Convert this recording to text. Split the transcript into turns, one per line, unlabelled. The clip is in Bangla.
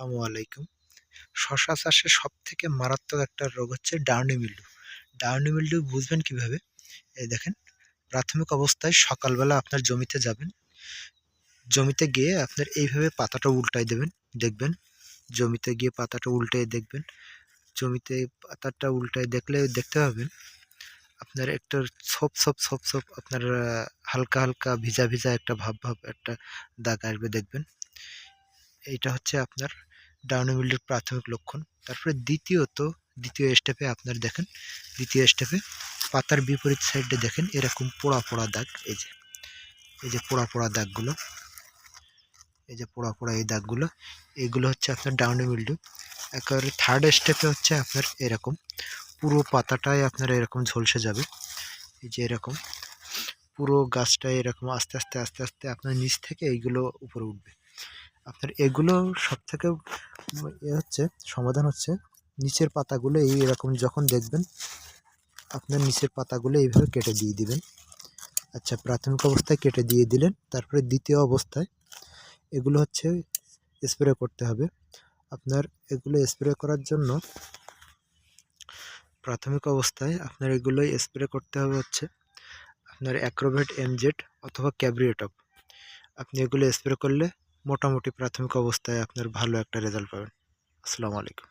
আসসালামু আলাইকুম। শশা চাষের সব থেকে মারাত্মক একটা রোগ হচ্ছে ডাউনি মিল্ডু। ডাউনি মিল্ডু বুঝবেন কীভাবে? এই দেখেন, প্রাথমিক অবস্থায় সকালবেলা আপনার জমিতে যাবেন। জমিতে গিয়ে আপনার এইভাবে পাতাটা উল্টাই দেবেন, দেখবেন। জমিতে গিয়ে পাতাটা উল্টে দেখবেন। জমিতে পাতাটা উল্টায় দেখলে দেখতে পাবেন, আপনার একটা ছোপ ছোপ ছোপ ছোপ, আপনার হালকা হালকা, ভিজা ভিজা একটা ভাব ভাব একটা দাগ আসবে, দেখবেন। এইটা হচ্ছে আপনার ডাউনি মিল্ডের প্রাথমিক লক্ষণ। তারপরে দ্বিতীয়ত, দ্বিতীয় স্টেপে আপনার দেখেন, দ্বিতীয় স্টেপে পাতার বিপরীত সাইডে দেখেন, এরকম পোড়া পোড়া দাগ, এই যে এই যে পোড়া পোড়া দাগগুলো, এই যে পোড়া পোড়া এই দাগগুলো, এগুলো হচ্ছে আপনার ডাউনি মিল্ডু একেবারে থার্ড স্টেপে হচ্ছে আপনার এরকম, পুরো পাতাটাই আপনার এরকম ঝলসে যাবে। এই যে এরকম, পুরো গাছটা এরকম আস্তে আস্তে আস্তে আস্তে আপনার নিচ থেকে এইগুলো উপরে উঠবে। আপনার এগুলো সব থেকে এ হচ্ছে, সমাধান হচ্ছে নিচের পাতাগুলো এই এরকম যখন দেখবেন, আপনার নিচের পাতাগুলো এইভাবে কেটে দিয়ে দিবেন। আচ্ছা প্রাথমিক অবস্থায় কেটে দিয়ে দিলেন, তারপরে দ্বিতীয় অবস্থায় এগুলো হচ্ছে স্প্রে করতে হবে। আপনার এগুলো স্প্রে করার জন্য প্রাথমিক অবস্থায় আপনার এগুলোই স্প্রে করতে হবে হচ্ছে আপনার অ্যাক্রোভেট এমজেড অথবা ক্যাব্রিয়েটপ আপনি এগুলো স্প্রে করলে মোটামুটি প্রাথমিক অবস্থায় আপনার ভালো একটা রেজাল্ট পাবেন। আসসালামু আলাইকুম।